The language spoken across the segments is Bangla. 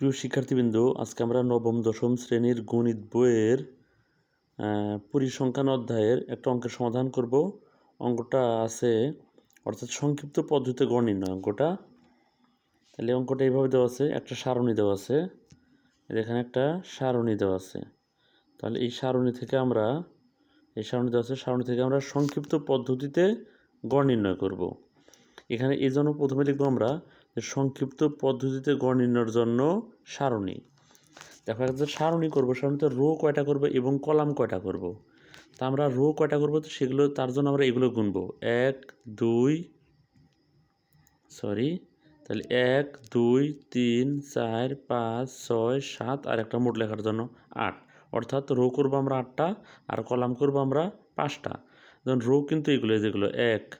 প্রিয় শিক্ষার্থীবৃন্দ, আজকে আমরা নবম, দশম শ্রেণির গণিত বইয়ের পরিসংখ্যান অধ্যায়ের একটা অঙ্কের সমাধান করব। অঙ্কটা আছে, অর্থাৎ সংক্ষিপ্ত পদ্ধতিতে গড় নির্ণয় অঙ্কটা। তাহলে অঙ্কটা এইভাবে দেওয়া আছে, একটা সারণী দেওয়া আছে এখানে একটা সারণী দেওয়া আছে। তাহলে এই সারণী থেকে আমরা, এই সারণী দেওয়া আছে, সারণী থেকে আমরা সংক্ষিপ্ত পদ্ধতিতে গড় নির্ণয় করব। এখানে এই জন্য প্রথমে লিখব আমরা সংক্ষিপ্ত পদ্ধতিতে গড় নির্ণয়ের জন্য সারণী। দেখা যাচ্ছে সারণী করব, সারণীতে রো কয়টা করব এবং কলাম কয়টা করব। তা আমরা রো কয়টা করব? তো সেগুলো, তার জন্য আমরা এগুলো গুনবো। এক, দুই, সরি, তাহলে এক, দুই, তিন, চার, পাঁচ, ছয়, সাত আর একটা মোট লেখার জন্য আট। অর্থাৎ রো করব আমরা আটটা আর কলাম করব আমরা পাঁচটা। যেমন রো কিন্তু এগুলো যেগুলো, এক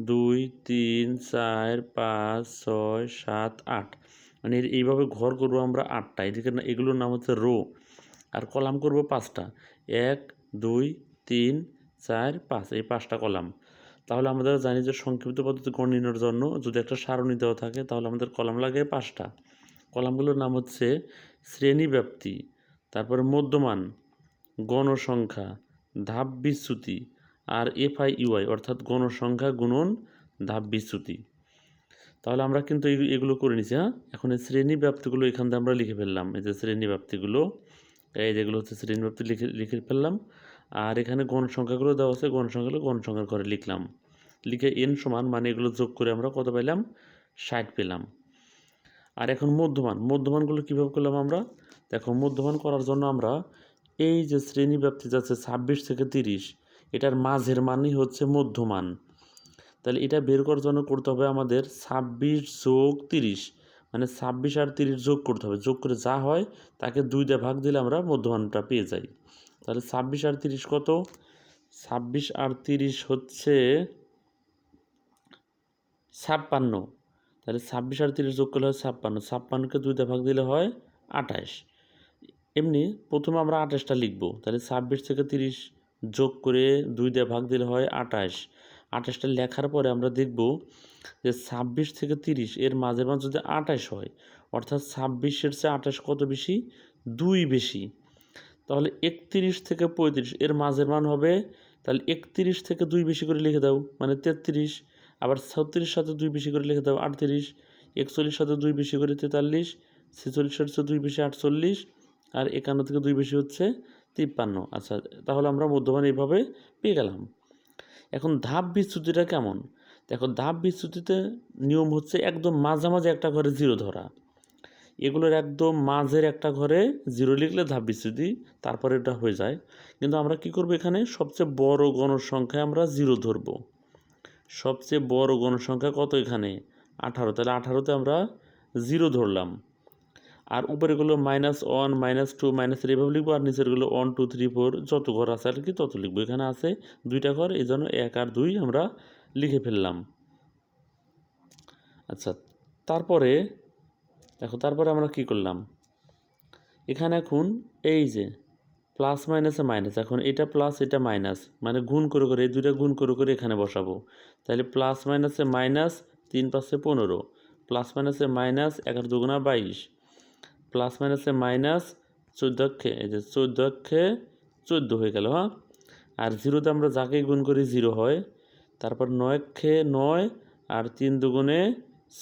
দুই, তিন, চার, পাঁচ, ছয়, সাত, আট। মানে এইভাবে ঘর করব আমরা আটটা। এদিকে এগুলোর নাম হচ্ছে রো আর কলাম করব পাঁচটা। এক, দুই, তিন, চার, পাঁচ। এই পাঁচটা কলাম। তাহলে আমাদের জানি যে সংক্ষিপ্ত পদ্ধতি গণ জন্য যদি একটা সারণী দেওয়া থাকে, তাহলে আমাদের কলাম লাগে পাঁচটা। কলামগুলোর নাম হচ্ছে শ্রেণীব্যাপ্তি তারপরে মধ্যমান, গণসংখ্যা, ধাপ বিচ্যুতি আর এফআই ইউআই অর্থাৎ গণসংখ্যা গুণন ধাপ বিচ্যুতি। তাহলে আমরা কিন্তু এগুলো করে নিছি হ্যাঁ? এখন এই শ্রেণি ব্যাপ্তিগুলো এখান থেকে আমরা লিখে ফেললাম। এই যে শ্রেণি ব্যাপ্তিগুলো, এই যেগুলো হচ্ছে শ্রেণি ব্যাপ্তি লিখে লিখে ফেললাম। আর এখানে গণসংখ্যাগুলো দেওয়া আছে, গণসংখ্যাগুলো গণসংখ্যার ঘরে লিখলাম। লিখে এন সমান মানে এগুলো যোগ করে আমরা কত পেলাম? ষাট পেলাম। আর এখন মধ্যমান, মধ্যমানগুলো কীভাবে করলাম আমরা? দেখো, মধ্যমান করার জন্য আমরা এই যে শ্রেণি ব্যাপ্তি যাচ্ছে ছাব্বিশ থেকে তিরিশ এটার মাঝের মানই হচ্ছে মধ্যমান। তাহলে এটা বের করার জন্য করতে হবে আমাদের ছাব্বিশ যোগ তিরিশ। মানে ছাব্বিশ আর তিরিশ যোগ করতে হবে। যোগ করে যা হয় তাকে দুই দিয়ে ভাগ দিলে আমরা মধ্যমানটা পেয়ে যাই। তাহলে ছাব্বিশ আর তিরিশ কত? ছাব্বিশ আর তিরিশ হচ্ছে ছাপ্পান্ন। তাহলে ছাব্বিশ আর তিরিশ যোগ করলে হয় ছাপ্পান্ন। ছাপ্পান্নকে দুই দিয়ে ভাগ দিলে হয় আঠাশ। এমনি প্রথমে আমরা আঠাশটা লিখব। তাহলে ছাব্বিশ থেকে তিরিশ যোগ করে দুই দিয়ে ভাগ দিলে হয় আঠাশ। আঠাশটা লেখার পরে আমরা দেখব যে ছাব্বিশ থেকে তিরিশ, এর মাঝের মান যদি আঠাশ হয়, অর্থাৎ ছাব্বিশের চেয়ে আঠাশ কত বেশি? দুই বেশি। তাহলে একত্রিশ থেকে পঁয়ত্রিশ, এর মাঝের মান হবে, তাহলে একত্রিশ থেকে দুই বেশি করে লিখে দাও মানে তেত্রিশ। আবার ছত্রিশ সাথে দুই বেশি করে লিখে দাও, আটত্রিশ। একচল্লিশ সাথে দুই বেশি করে তেতাল্লিশ, ছেচল্লিশের সাথে দুই বেশি আটচল্লিশ, আর একান্ন থেকে দুই বেশি হচ্ছে তিপ্পান্ন। আচ্ছা তাহলে আমরা মধ্যমান এইভাবে পেয়ে গেলাম। এখন ধাপ বিচ্যুতিটা কেমন? দেখো, ধাপ বিচ্যুতিতে নিয়ম হচ্ছে একদম মাঝামাঝি একটা ঘরে জিরো ধরা। এগুলোর একদম মাঝের একটা ঘরে জিরো লিখলে ধাপ বিচ্যুতি, তারপরে এটা হয়ে যায়। কিন্তু আমরা কি করব এখানে? সবচেয়ে বড় গণসংখ্যায় আমরা জিরো ধরবো। সবচেয়ে বড় গণসংখ্যা কত এখানে? আঠারো। তাহলে আঠারোতে আমরা জিরো ধরলাম। আর উপরেগুলো minus one minus two minus three এভাবে লিখব, আর নিচেরগুলো ওয়ান টু থ্রি ফোর যত ঘর আছে আর কি তত লিখব। এখানে আছে দুইটা ঘর, এই জন্য এক আর দুই আমরা লিখে ফেললাম। আচ্ছা তারপরে, দেখো, তারপরে আমরা কি করলাম? এখানে এখন এই যে প্লাস মাইনাসে মাইনাস এখন এটা প্লাস এটা মাইনাস মানে গুণ করে করে, এই দুইটা গুণ করে করে এখানে বসাবো। তাহলে প্লাস মাইনাসে মাইনাস তিন পাঁচে পনেরো প্লাস মাইনাসে মাইনাস এগারো দুগুণা বাইশ। প্লাস মাইনাসে মাইনাস চোদ্দ অক্ষে এই যে চোদ্দ অক্ষে চোদ্দ হয়ে গেল হ্যাঁ? আর জিরোতে আমরা যাকেই গুণ করি জিরো হয়, তারপর নয় অক্ষে নয় আর তিন দুগুণে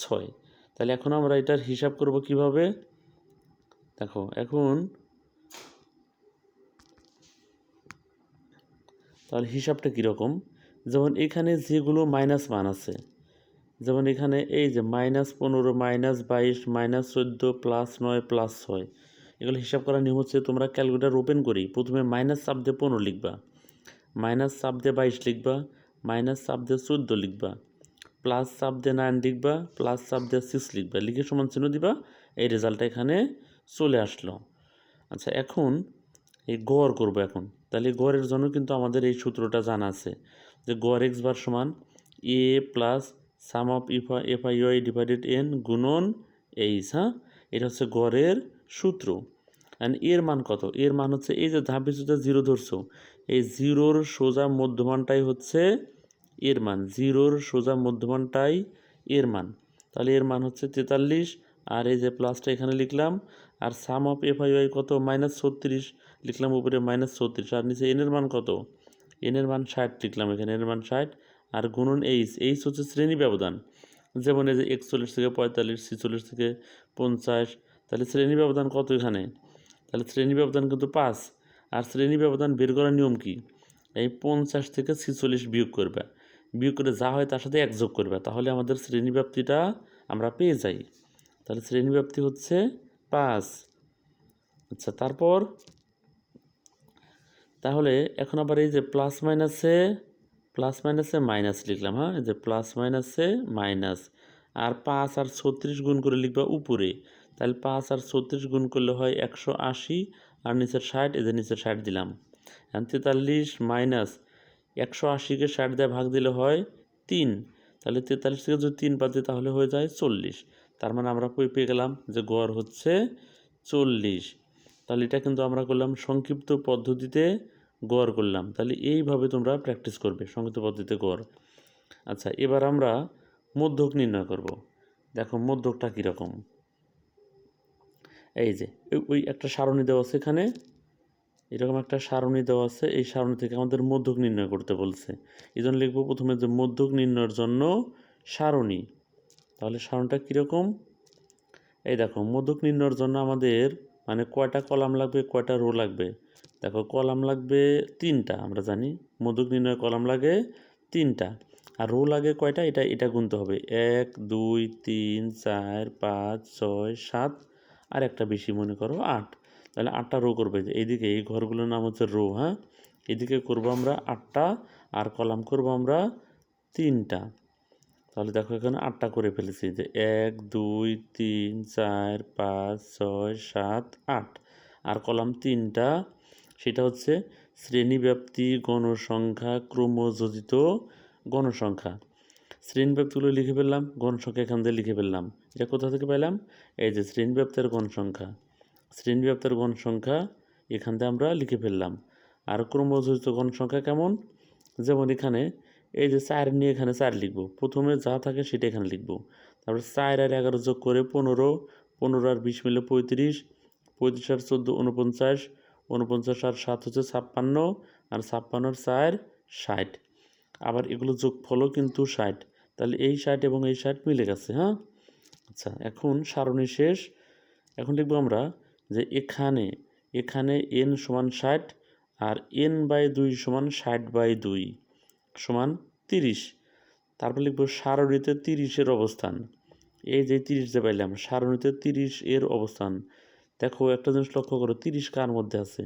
ছয়। তাহলে এখন আমরা এটার হিসাব করব কীভাবে? দেখো, এখন তাহলে হিসাবটা কীরকম? যেমন এখানে যেগুলো মাইনাস মান আছে যেমন এখানে এই যে মাইনাস পনেরো, মাইনাস বাইশ, মাইনাস চোদ্দ, প্লাস নয়, প্লাস ছয়। এগুলো হিসাব করার নিয়ম হচ্ছে তোমরা ক্যালকুলেটার ওপেন করি। প্রথমে মাইনাস চাপ দিয়ে পনেরো লিখবা। মাইনাস চাপ দিয়ে বাইশ লিখবা। মাইনাস চাপ দিয়ে চোদ্দ লিখবা। প্লাস চাপ দিয়ে নাইন লিখবা। প্লাস চাপ দিয়ে সিক্স লিখবা। লিখে সমান চিহ্ন দিবা। এই রেজাল্টটা এখানে চলে আসলো। আচ্ছা এখন এই গড় করব এখন। তাহলে গড়ের জন্য কিন্তু আমাদের এই সূত্রটা জানা আছে যে গড় এক্স বার সমান A plus sum of Ifa F I Y divided N গুণন এইচ হ্যাঁ? এটা হচ্ছে গড়ের সূত্র। অ্যান্ড এর মান কত? এর মান হচ্ছে এই যে ধাপ বিচ্যুতে জিরো ধরছো, এই জিরোর সোজা মধ্যমানটাই হচ্ছে এর মান জিরোর সোজা মধ্যমানটাই এর মান। তাহলে এর মান হচ্ছে তেতাল্লিশ, আর এই যে প্লাসটা এখানে লিখলাম, আর sum of F I Y কত? মাইনাস ছত্রিশ, লিখলাম উপরে মাইনাস ছত্রিশ, আর নিচে এনের মান কত? এনের মান ষাট লিখলাম এখানে এনের মান ষাট আর গুণন এইচ এইচ হচ্ছে শ্রেণি ব্যবধান। যেমন এই যে একচল্লিশ থেকে পঁয়তাল্লিশ, ছিচল্লিশ থেকে পঞ্চাশ, তাহলে শ্রেণি ব্যবধান কত এখানে? তাহলে শ্রেণি ব্যবধান কিন্তু পাঁচ। আর শ্রেণি ব্যবধান বের করার নিয়ম কি? এই পঞ্চাশ থেকে ছিচল্লিশ বিয়োগ করবে। বিয়োগ করে যা হয় তার সাথে এক যোগ করবে। তাহলে আমাদের শ্রেণি ব্যাপ্তিটা আমরা পেয়ে যাই। তাহলে শ্রেণি ব্যাপ্তি হচ্ছে পাঁচ। আচ্ছা তারপর? তাহলে এখন আবার এই যে প্লাস মাইনাসে প্লাস মাইনাসে মাইনাস লিখলাম হ্যাঁ? যে প্লাস মাইনাসে মাইনাস আর পাঁচ আর ছত্রিশ গুণ করে লিখবা উপরে। তাহলে পাঁচ আর ছত্রিশ গুণ করলে হয় একশো আশি, আর নিচের ষাট, এই যে নিচের ষাট দিলাম। তেতাল্লিশ মাইনাস একশো আশিকে ষাট দিয়ে ভাগ দিলে হয় তিন। তাহলে তেতাল্লিশ থেকে যদি তিন বাদ দিই তাহলে হয়ে যায় চল্লিশ। তার মানে আমরা পেয়ে গেলাম? যে গড় হচ্ছে চল্লিশ। তাহলে এটা কিন্তু আমরা করলাম সংক্ষিপ্ত পদ্ধতিতে গড় করলাম, তাহলে এইভাবে তোমরা প্র্যাকটিস করবে, সংক্ষিপ্ত পদ্ধতিতে গড়। আচ্ছা এবার আমরা মধ্যক নির্ণয় করব। দেখো, মধ্যকটা কীরকম? এই যে ওই একটা সারণী দেওয়া আছে এখানে। এরকম একটা সারণী দেওয়া আছে, এই সারণী থেকে আমাদের মধ্যক নির্ণয় করতে বলছে। এই জন্য লিখব প্রথমে যে মধ্যক নির্ণয়ের জন্য সারণী। তাহলে সারণটা কীরকম? এই দেখো, মধ্যক নির্ণয়ের জন্য আমাদের মানে কয়টা কলাম লাগবে, কয়টা রো লাগবে? দেখো কলাম লাগবে তিনটা, আমরা জানি। মধুক নির্ণয় কলাম লাগে তিনটা। আর রো লাগে কয়টা? এটা এটা গুনতে হবে। এক, দুই, তিন, চার, পাঁচ, ছয়, সাত আর একটা বেশি মনে করো আট। তাহলে আটটা রো করবে। এইদিকে এই ঘরগুলোর নাম হচ্ছে রো হ্যাঁ? এদিকে করব আমরা আটটা আর কলাম করব আমরা তিনটা। তাহলে দেখো এখানে আটটা করে ফেলেছি যে এক, দুই, তিন, চার, পাঁচ, ছয়, সাত, আট। আর কলাম তিনটা সেটা হচ্ছে শ্রেণীব্যাপ্তি গণসংখ্যা ক্রমযোজিত গণসংখ্যা। শ্রেণীব্যাপ্তিগুলো লিখে ফেললাম, গণসংখ্যা এখান থেকে লিখে ফেললাম। এটা কোথা থেকে পেলাম এই যে শ্রেণীব্যাপ্তের গণসংখ্যা। শ্রেণীব্যাপ্তের গণসংখ্যা এখান থেকে আমরা লিখে ফেললাম। আর ক্রমযোজিত গণসংখ্যা কেমন? যেমন এখানে এই যে চার নিয়ে এখানে চার লিখব। প্রথমে যা থাকে সেটা এখানে লিখব। তারপর চার আর এগারো যোগ করে পনেরো পনেরো আর বিশ মিলে পঁয়ত্রিশ পঁয়ত্রিশ আর চোদ্দ উনপঞ্চাশ উনপঞ্চাশ আর সাত হচ্ছে ছাপ্পান্ন আর ছাপ্পান্নর চার ষাট। আবার এগুলো যোগফলও কিন্তু ষাট। তাহলে এই ষাট এবং এই ষাট মিলে গেছে হ্যাঁ? আচ্ছা এখন সারণী শেষ। এখন লিখব আমরা যে এখানে এখানে এন সমান ষাট আর এন বাই দুই সমান ষাট বাই দুই সমান তিরিশ। তারপর লিখব সারণীতে তিরিশের অবস্থান। এই যে তিরিশ যে পাইলাম, সারণীতে তিরিশ এর অবস্থান। দেখো একটা জিনিস লক্ষ্য করো, তিরিশ কার মধ্যে আছে।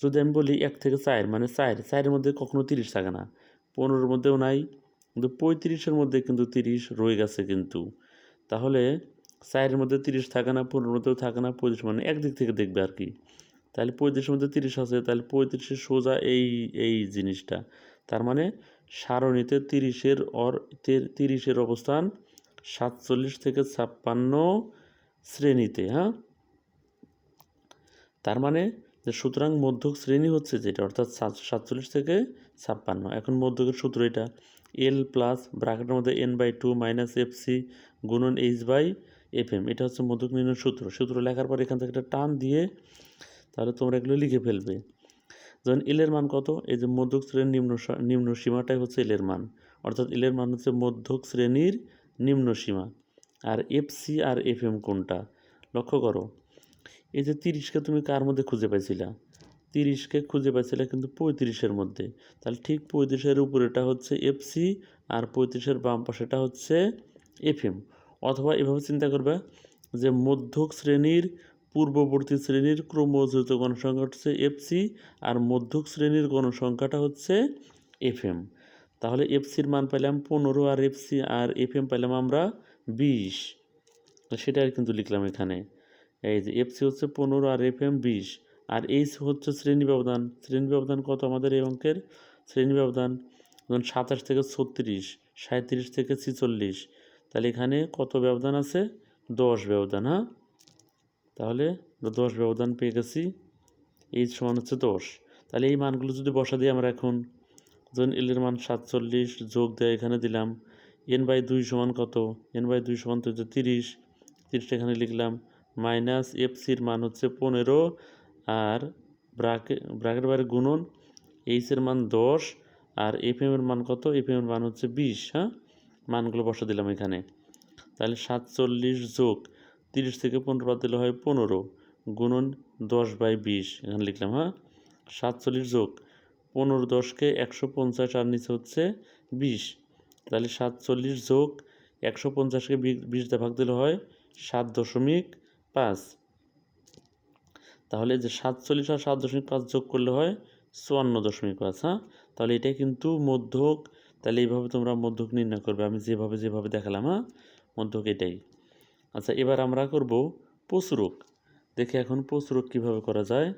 যদি আমি বলি এক থেকে চার মানে চার, চারের মধ্যে কখনো তিরিশ থাকে না। পনেরোর মধ্যেও নাই, কিন্তু পঁয়ত্রিশের মধ্যে কিন্তু তিরিশ রয়ে গেছে কিন্তু। তাহলে চারের মধ্যে তিরিশ থাকে না, পনেরোর মধ্যেও থাকে না, পঁয়ত্রিশ মানে একদিক থেকে দেখবে আর কি। তাহলে পঁয়ত্রিশের মধ্যে তিরিশ আছে, তাহলে পঁয়ত্রিশের সোজা এই এই জিনিসটা। তার মানে সারণীতে তিরিশের অর তিরিশের অবস্থান সাতচল্লিশ থেকে ছাপ্পান্ন শ্রেণীতে হ্যাঁ? তার মানে যে সুতরাং মধ্যক শ্রেণি হচ্ছে যেটা, অর্থাৎ সাত- সাতচল্লিশ থেকে ছাপ্পান্ন। এখন মধ্যকের সূত্র এটা। এল প্লাস ব্র্যাকেটের মধ্যে N by two minus F C গুণন এইচ বাই এফ এম এটা হচ্ছে মধ্যক নির্ণয় সূত্র। সূত্র লেখার পর এখান থেকে একটা টান দিয়ে তাহলে তোমরা এগুলো লিখে ফেলবে। যেমন এলের মান কত? এই যে মধ্যক শ্রেণির নিম্ন নিম্ন সীমাটাই হচ্ছে এলের মান। অর্থাৎ এলের মান হচ্ছে মধ্যক শ্রেণির নিম্ন সীমা। আর এফ সি আর এফ এম কোনটা? লক্ষ্য করো। এই যে তিরিশকে তুমি কার মধ্যে খুঁজে পাইছিলা? তিরিশকে খুঁজে পাইছিলে কিন্তু পঁয়ত্রিশের মধ্যে। তাহলে ঠিক পঁয়ত্রিশের উপরেটা হচ্ছে এফসি আর পঁয়ত্রিশের বাম পাশেটা হচ্ছে এফএম অথবা এভাবে চিন্তা করবে যে মধ্যক শ্রেণির পূর্ববর্তী শ্রেণির ক্রমযোজিত গণসংখ্যা হচ্ছে এফসি আর মধ্যক শ্রেণির গণসংখ্যাটা হচ্ছে এফএম তাহলে এফসির মান পেলাম পনেরো আর এফসি আর এফএম পেলাম আমরা বিশ। সেটাই কিন্তু লিখলাম এখানে। এই যে এফসি হচ্ছে পনেরো আর এফ এম বিশ। আর এইচ হচ্ছে শ্রেণি ব্যবধান। শ্রেণি ব্যবধান কত আমাদের এই অঙ্কের? শ্রেণি ব্যবধান ধরুন সাতাশ থেকে ছত্রিশ সাঁত্রিশ থেকে ছিচল্লিশ। তাহলে এখানে কত ব্যবধান আছে? দশ ব্যবধান হ্যাঁ? তাহলে দশ ব্যবধান পেয়ে গেছি। এইচ সমান হচ্ছে দশ। তাহলে এই মানগুলো যদি বসা দিই আমরা এখন, ধরুন এলের মান সাতচল্লিশ যোগ দেয় এখানে দিলাম। এন বাই দুই সমান কত? এন বাই দুই সমান তো তিরিশ। তিরিশটা এখানে লিখলাম। মাইনাস এফ সির মান হচ্ছে পনেরো আর ব্রাকে ব্রাকের বাইরে গুণন এইচের মান দশ আর এফ এর মান কত? এফ এর মান হচ্ছে বিশ হ্যাঁ? মানগুলো বসে দিলাম এখানে। তাহলে সাতচল্লিশ যোগ তিরিশ থেকে পনেরো বাদ দিলে হয় পনেরো গুণন দশ বাই বিশ, এখানে লিখলাম হ্যাঁ? সাতচল্লিশ যোগ পনেরো দশকে একশো পঞ্চাশ আর নিচে হচ্ছে বিশ। তাহলে সাতচল্লিশ যোগ একশো পঞ্চাশকে বিশ দিয়ে ভাগ দিলে হয় সাত দশমিক পাঁচ। তাহলে যে সাতচল্লিশ আর সাত দশমিক পাঁচ যোগ করলে হয় চুয়ান্ন দশমিক পাঁচ হ্যাঁ? তাহলে এটা কিন্তু মধ্যক, তাহলে এইভাবে তোমরা মধ্যক নির্ণয় করবে। আমি যেভাবে যেভাবে দেখালাম হ্যাঁ? মধ্যক এটাই। আচ্ছা এবার আমরা করব প্রচুরক। দেখে এখন প্রচুরক কীভাবে করা যায়।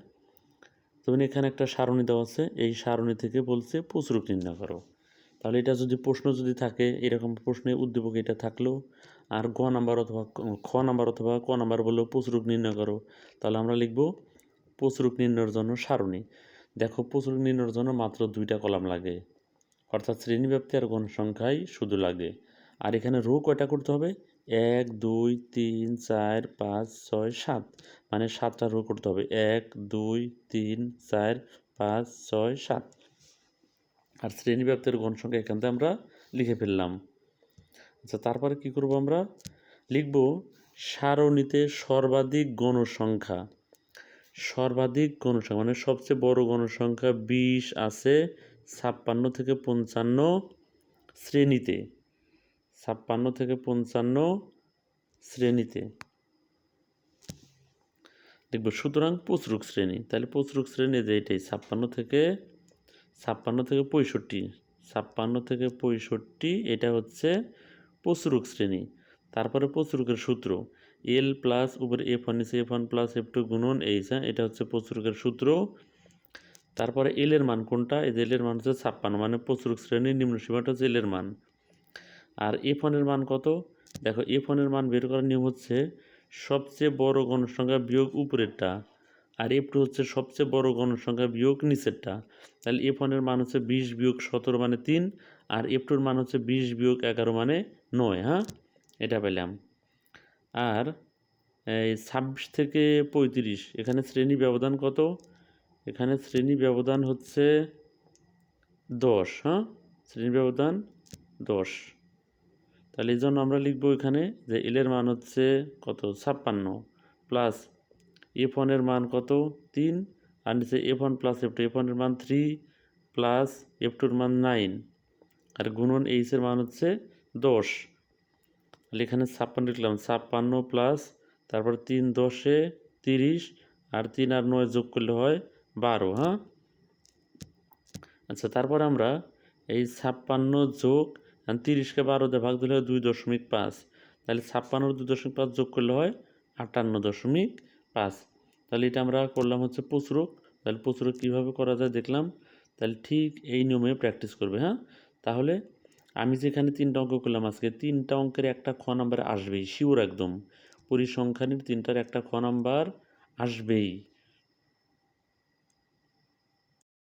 যেমন এখানে একটা সারণী দেওয়া আছে, এই সারণী থেকে বলছে প্রচুরক নির্ণয় করো। তাহলে এটা যদি প্রশ্ন যদি থাকে, এরকম প্রশ্নে উদ্দীপক এটা থাকল। আর গ নাম্বার অথবা খ নাম্বার অথবা ক নাম্বার বললেও প্রচুরক নির্ণয় করো। তাহলে আমরা লিখব প্রচুরক নির্ণয়ের জন্য সারণী। দেখো প্রচুরক নির্ণয়ের জন্য মাত্র দুইটা কলাম লাগে। অর্থাৎ শ্রেণীব্যাপ্তি আর গণসংখ্যাই শুধু লাগে। আর এখানে রো কয়টা করতে হবে? এক, দুই, তিন, চার, পাঁচ, ছয়, সাত। মানে সাতটা রো করতে হবে। এক, দুই, তিন, চার, পাঁচ, ছয়, সাত। আর শ্রেণীব্যাপ্তের গণসংখ্যা এখান থেকে আমরা লিখে ফেললাম। আচ্ছা তারপরে কি করব আমরা? লিখব সারণীতে সর্বাধিক গণসংখ্যা। সর্বাধিক গণসংখ্যা মানে সবচেয়ে বড় গণসংখ্যা বিশ আছে ছাপ্পান্ন থেকে পঞ্চান্ন শ্রেণীতে। ছাপ্পান্ন থেকে পঞ্চান্ন শ্রেণীতে। দেখব সুতরাং প্রচুরক শ্রেণি। তাহলে প্রচুরক শ্রেণি যে এটাই, ছাপ্পান্ন থেকে ছাপ্পান্ন থেকে পঁয়ষট্টি। ছাপ্পান্ন থেকে পঁয়ষট্টি, এটা হচ্ছে প্রচুরক শ্রেণি। তারপরে প্রচুরকের সূত্র এল প্লাস উপরে এফ ওয়ান নিচে F one plus F two গুণন এইচ হ্যাঁ? এটা হচ্ছে প্রচুরকের সূত্র। তারপরে এল এর মান কোনটা? এই যে এল এর মান হচ্ছে ছাপ্পান্ন মানে প্রচুরক শ্রেণির নিম্ন সীমাটা হচ্ছে এল এর মান। আর এফ ওয়ানের মান কত? দেখো এফ ওয়ানের মান বের করার নিয়ম হচ্ছে সবচেয়ে বড় গণসংখ্যা বিয়োগ উপরেরটা, আর এফ টু হচ্ছে সবচেয়ে বড় গণসংখ্যা বিয়োগ নিচেরটা। তাহলে এফ ওয়ানের মান হচ্ছে বিশ বিয়োগ সতেরো মানে তিন, আর এফ টুর মান হচ্ছে বিশ বিয়োগ এগারো মানে নয় হ্যাঁ? এটা পেলাম। আর এই ছাব্বিশ থেকে পঁয়ত্রিশ, এখানে শ্রেণি ব্যবধান কত? এখানে শ্রেণি ব্যবধান হচ্ছে দশ হ্যাঁ? শ্রেণি ব্যবধান দশ। তাহলে এই জন্য আমরা লিখব এখানে যে এলের মান হচ্ছে কত? ছাপ্পান্ন প্লাস এফ ওয়ানের মান কত? তিন। আর নিচে F one plus F two F ওয়ানের মান থ্রি প্লাস এফ টুর মান নাইন আর গুণন এইচের মান হচ্ছে দশ। তাহলে এখানে ছাপ্পান্ন লিখলাম, ছাপ্পান্ন প্লাস তারপর তিন দশে তিরিশ আর তিন আর নয় যোগ করলে হয় বারো হ্যাঁ? আচ্ছা তারপর আমরা এই ছাপ্পান্ন যোগ তিরিশকে বারো দিয়ে ভাগ দিলে হয় দুই দশমিক পাঁচ। তাহলে ছাপ্পান্ন দুই দশমিক পাঁচ যোগ করলে হয় আটান্ন দশমিক পাঁচ। তাহলে এটা আমরা করলাম হচ্ছে প্রচুরক। তাহলে প্রচুরক কীভাবে করা যায় দেখলাম। তাহলে ঠিক এই নিয়মে প্র্যাকটিস করবে হ্যাঁ? তাহলে আমি যেখানে তিনটা অঙ্ক করলাম আজকে, তিনটা অঙ্কের একটা খ নাম্বার আসবেই শিওর একদম। পরিসংখ্যানের তিনটার একটা খ নাম্বার আসবেই।